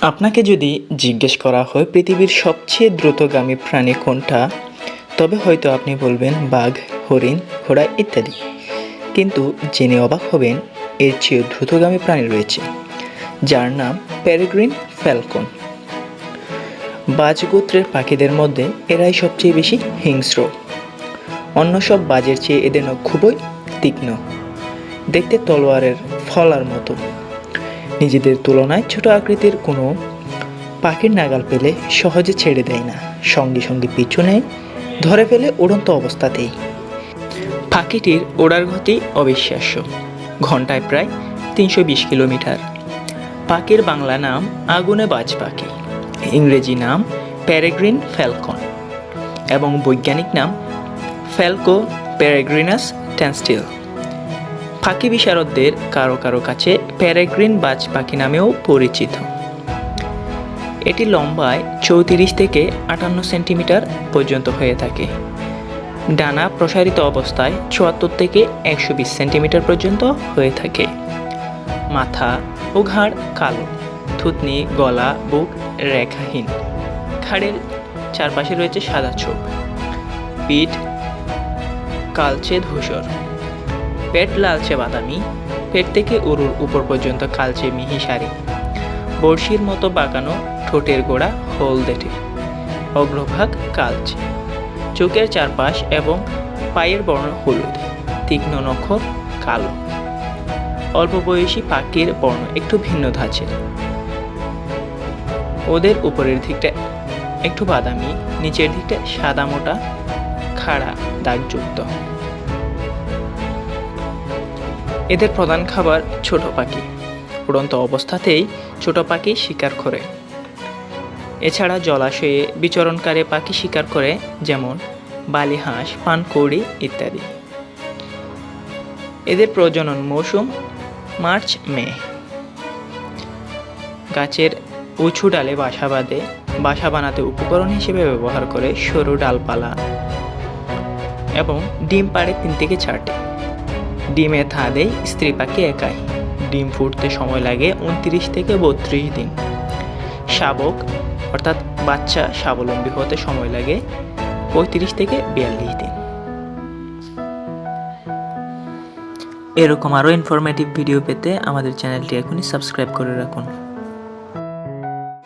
আপনাকে যদি জিজ্ঞেস করা হয় পৃথিবীর সবচেয়ে দ্রুতগামী প্রাণী কোনটা, তবে হয়তো আপনি বলবেন বাঘ, হরিণ, ঘোড়া ইত্যাদি। কিন্তু জেনে অবাক হবেন, এর চেয়েও দ্রুতগামী প্রাণী রয়েছে, যার নাম প্যারেগ্রিন ফ্যালকন। বাজ গোত্রের পাখিদের মধ্যে এরাই সবচেয়ে বেশি হিংস্র। অন্য সব বাজের চেয়ে এদের খুবই তীক্ষ্ণ। দেখতে তলোয়ারের ফলার মতো। নিজেদের তুলনায় ছোট আকৃতির কোনো পাখির নাগাল পেলে সহজে ছেড়ে দেয় না। সঙ্গে সঙ্গে পিছু নেয়, ধরে ফেলে উড়ন্ত অবস্থাতেই। পাখিটির ওড়ার গতি অবিশ্বাস্য। ঘন্টায় প্রায় তিনশো বিশ কিলোমিটার। পাখির বাংলা নাম আগুনে বাজ পাখি। ইংরেজি নাম প্যারেগ্রিন ফ্যালকন এবং বৈজ্ঞানিক নাম ফ্যালকো প্যারেগ্রিনাস ট্যান্সটিল পাখি বিশারদদের কারও কারও কাছে প্যারেগ্রিন বাজ পাখি নামেও পরিচিত। এটি লম্বায় চৌত্রিশ থেকে আটান্ন সেন্টিমিটার পর্যন্ত হয়ে থাকে। ডানা প্রসারিত অবস্থায় চুয়াত্তর থেকে একশো বিশ সেন্টিমিটার পর্যন্ত হয়ে থাকে। মাথা ও ঘাড় কালো, থুতনি, গলা, বুক রেখাহীন। ঘাড়ের চারপাশে রয়েছে সাদা ছোপ। পিঠ কালচে ধূসর। পেট লালচে বাদামি, পেট থেকে উরুর উপর পর্যন্ত কালচে মিহি সারি বড়শির মতো বাঁকানো ঠোঁটের গোড়া হলদেটে অগ্রভাগ কালচে, চোখের চারপাশ এবং পায়ের বর্ণ হলুদ, তীক্ষ্ণ নখর কালো। অল্প বয়সী পাখির বর্ণ একটু ভিন্ন ধাঁচের। ওদের উপরের দিকটা একটু বাদামি, নিচের দিকটা সাদা মোটা, খাড়া, দাগযুক্ত। এদের প্রধান খাবার ছোট পাখি। উড়ন্ত অবস্থাতেই ছোট পাখি শিকার করে। এছাড়া জলাশয়ে বিচরণকারী পাখি শিকার করে, যেমন বালি হাঁস, পানকৌড়ি ইত্যাদি। এদের প্রজনন মৌসুম মার্চ, মে। গাছের উঁচু ডালে বাসা বাঁধে, বাসা বানাতে উপকরণ হিসেবে ব্যবহার করে সরু ডালপালা এবং ডিম পাড়ে তিন থেকে চারটে ডিমে থা দেয় স্ত্রী পাখি একাই। ডিম ফুটতে সময় লাগে উনত্রিশ থেকে বত্রিশ দিন। শাবক, অর্থাৎ বাচ্চা স্বাবলম্বী হতে সময় লাগে পঁয়ত্রিশ থেকে বিয়াল্লিশ দিন। এরকম আরও ইনফরমেটিভ ভিডিও পেতে আমাদের চ্যানেলটি এখনই সাবস্ক্রাইব করে রাখুন।